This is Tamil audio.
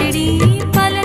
செடி பல